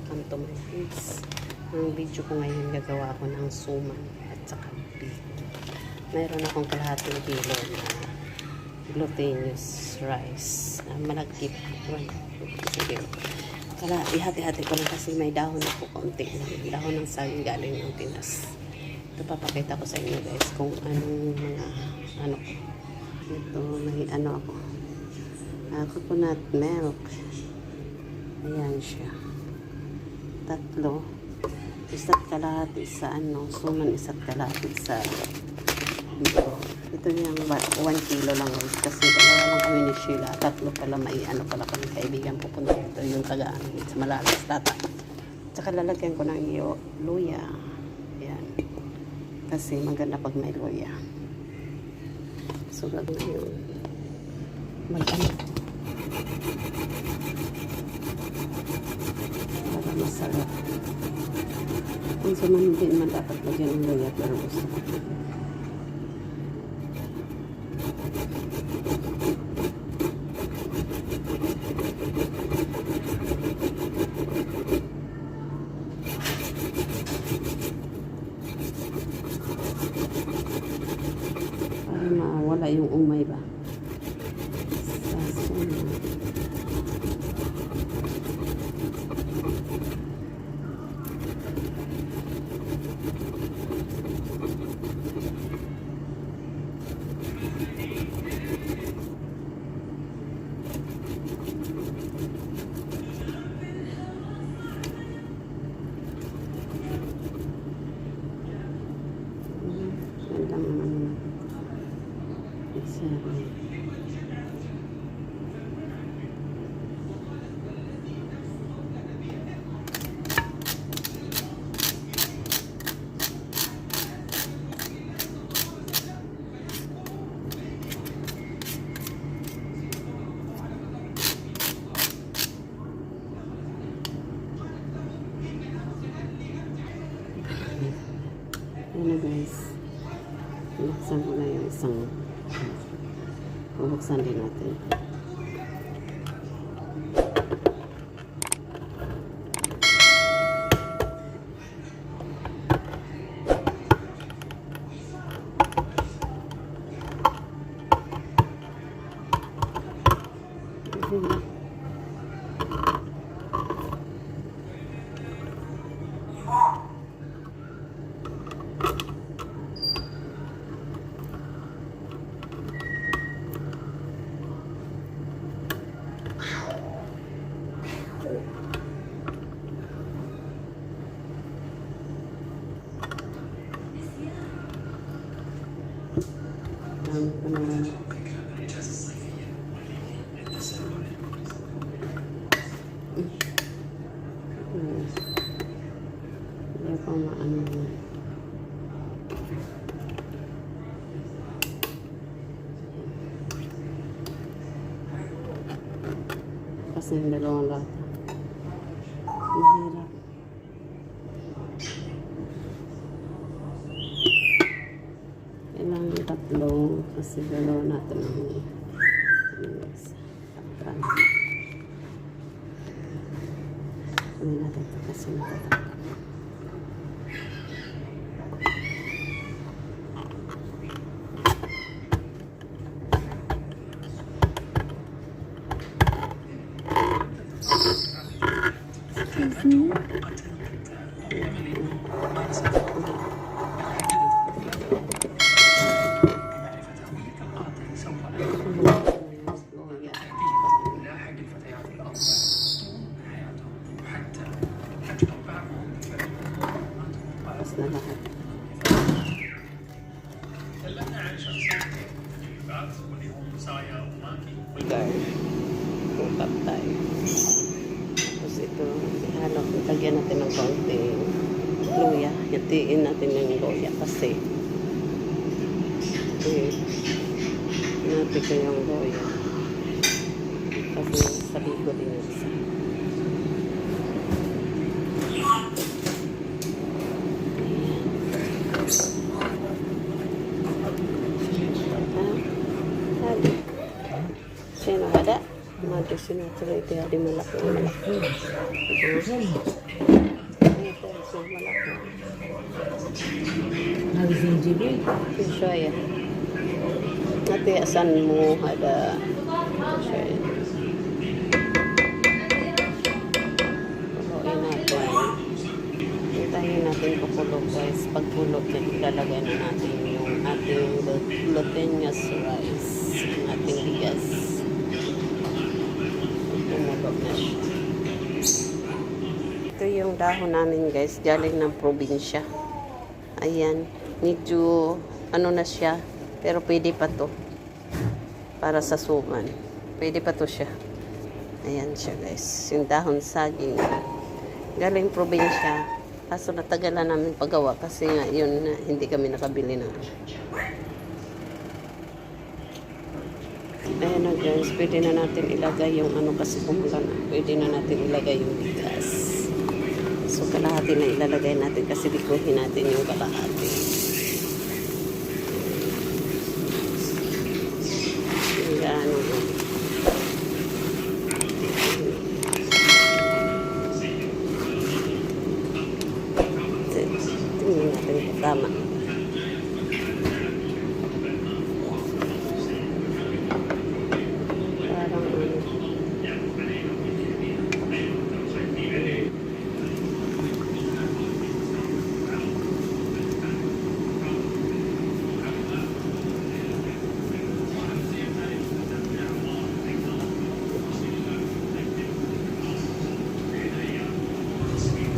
welcome to my page. Ang video ko ngayon gagawa ko ng suman at saka beef. Mayroon akong kalahating kilo na glutinous rice. Uh, malagkit. Sige. Kala, ihati-hati ko lang kasi may dahon ako konti. Dahon ng saging galing ng Pinas. Ito papakita ko sa inyo guys kung anong mga ano ko. Ito, may ano ako. Ah, coconut milk. Ayan siya. Tatlo. Isa't kalahati sa ano. Suman isa't kalahati sa dito. Ito yung 1 kilo lang guys. Kasi dalawa lang kami ni Sheila. Tatlo pala may ano pala kami kaibigan pupunta dito. Yung taga ano, sa Malalas. Tata. Tsaka lalagyan ko ng iyo, luya. Ayan. Kasi maganda pag may luya. So, gagawin yun. Mag-ano. Para masarap. Kung sa man hindi naman dapat lagyan ng luya, pero gusto ko. Para mawala yung umay ba? Sa suman. Yan lang ang ano natin. Isa. Yan na guys. Bubuksan ko na yung isang bubuksan din natin. Dami pa naman. Hmm. Hindi pa maano. Kasi yung dalawang lata. Mahirap. Kailangan tatlo kasi dalawa natin ang yes. Takpan. Kunin natin ito kasi natatakpan. excuse me. Guard, pull up tayo. Ihalo, lagyan natin ng konting luya. Yatiin natin yung luya kasi eh, natin ko yung luya. Kasi sabi ko din yung isa. Ah, sabi. Madu sinatuloy ito di malaki. malaki. So, malaki. Nag-zinjibin. Shoya. Nanti asan mo ada shoya. Puluin natin. Hintayin natin kukulo guys. Pag kulog na ilalagay na natin yung ating glut- glutinous rice. Yung ating bigas. Na siya. Ito yung dahon namin guys. Galing ng probinsya. Ayan. Medyo ano na siya. Pero pwede pa to. Para sa suman. Pwede pa to siya. Ayan siya guys. Yung dahon saging. Galing probinsya. Kaso natagalan namin paggawa kasi nga yun hindi kami nakabili na. Ayan na guys, pwede na natin ilagay yung ano kasi kumula na. Pwede na natin ilagay yung bigas. So kalahati na ilalagay natin kasi bikuhin natin yung kalahati. Yan. Tingnan natin kung tama. Parang ano.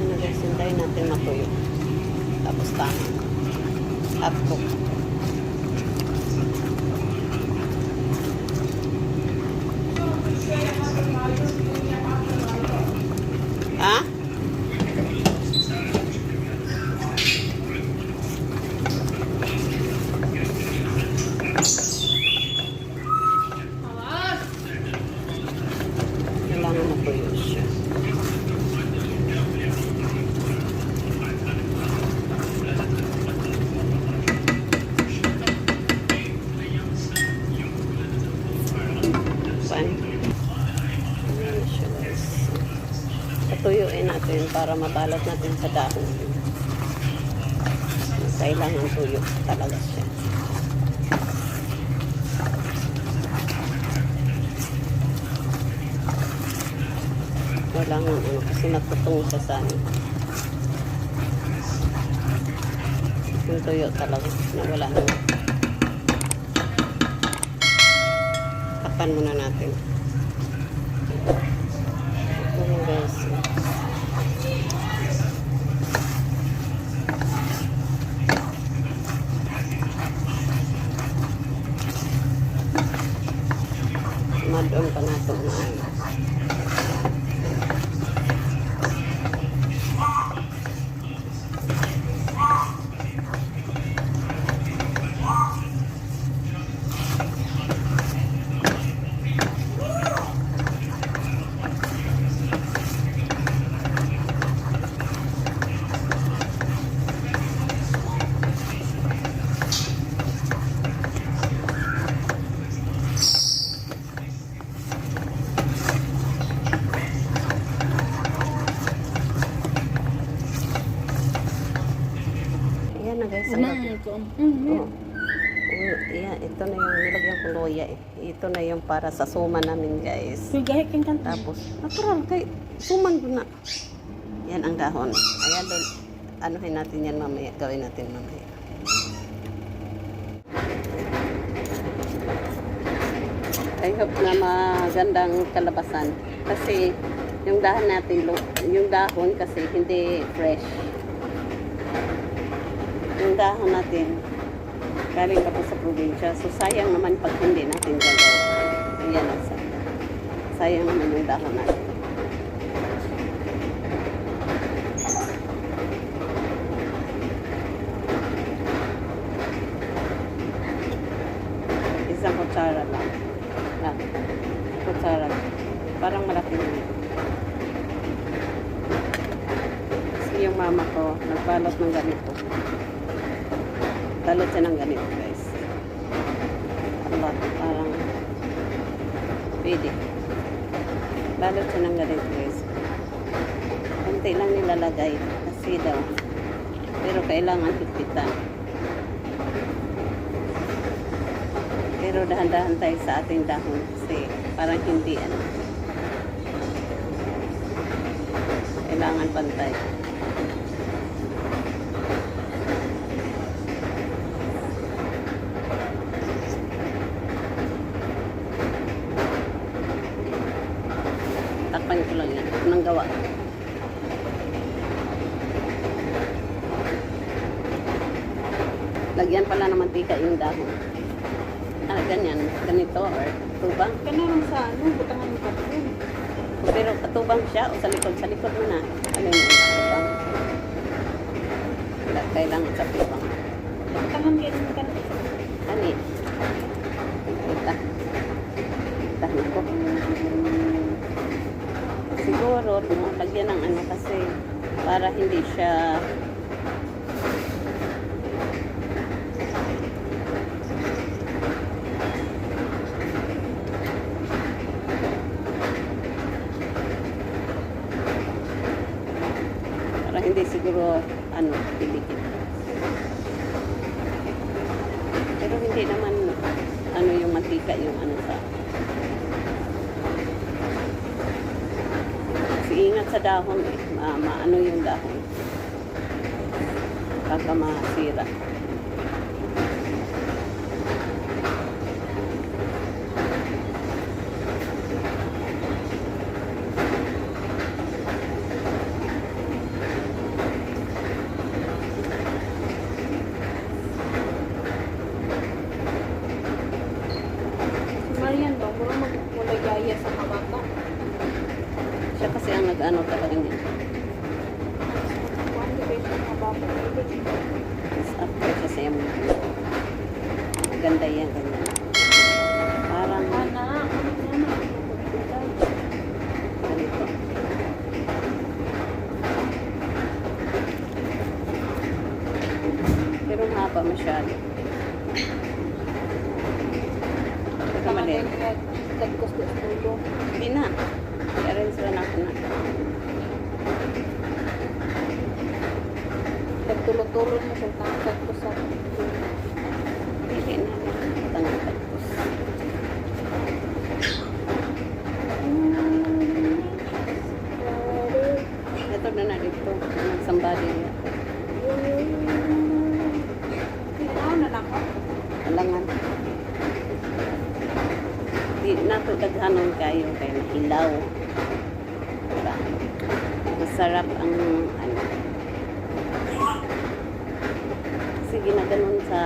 Ano guys, hintayin natin matuyo. Tapos tama. Up cook. Ha? Kailangan matuyo siya. Pan. Ayan siya guys. Patuyuin natin para mabalot natin sa dahon. Kailangan tuyo talaga siya. Kailangan ano kasi nagtutungo siya sa ano. Yung tuyo talaga na wala na. Takpan muna natin. Ito guys. Madon pa nato na ano. Ayan na guys. Ang Una, ito. Mm, Yan, ito na yung nilagyan ko loya eh. Ito na yung para sa suman namin guys. Uy, gahit kang kanta. Tapos, natural kay suman ko na. Yan ang dahon. Ayan din. Anuhin natin yan mamaya. Gawin natin mamaya. I hope na magandang kalabasan. Kasi yung dahon natin, yung dahon kasi hindi fresh. Yung dahon natin, galing pa sa probinsya. So sayang naman pag hindi natin gagawa. Ayan ang sayang. Sayang naman yung dahon natin. Isang kutsara lang. Lang. Kutsara. Parang malaki na yun. Kasi yung mama ko, nagbalot ng ganito. Balot siya ng ganito, guys. Allah, parang pwede. Balot siya ng ganito, guys. Kunti lang nilalagay. Kasi daw. Pero kailangan higpitan. Pero dahan-dahan tayo sa ating dahon kasi parang hindi ano. Kailangan pantay. Takpan ko lang yan. Anong gawa? Yung dahon. Ah, ganyan. Ganito or tubang. Kanang sa ano, butangan ng kapatid. Pero katubang siya o sa likod. Sa likod mo na. Ano yun? Tubang. Wala, kailangan sa tubang. Butangan kayo ng kapatid. Ani. Kita. Tahan ko. Siguro, no, lagyan ng ano kasi para hindi siya para hindi siguro ano, pilikit. Pero hindi naman ano yung mantika yung ano sa Kasi ingat sa dahon eh. Ma maano yung dahon. Baka masira. Si Marian daw, mura magmulagaya sa kabata. Siya kasi ang nag-ano talaga niya. Kuhan ka kabata. Mas after kasi yung maganda yan ganyan. Parang Ana, na na? ganito. Pero haba masyado. Teka mali. Tagkos ko sa ulo. Hindi na. I-arrange lang ako na. Tagtulo-tulo na sa tangkad ko sa Hindi na. Tanong tapos. Ito na na dito. Niya. Ano na lang? Alangan. Di na ito daghanon kayo kay ilaw. Diba? Masarap ang ginaganon sa...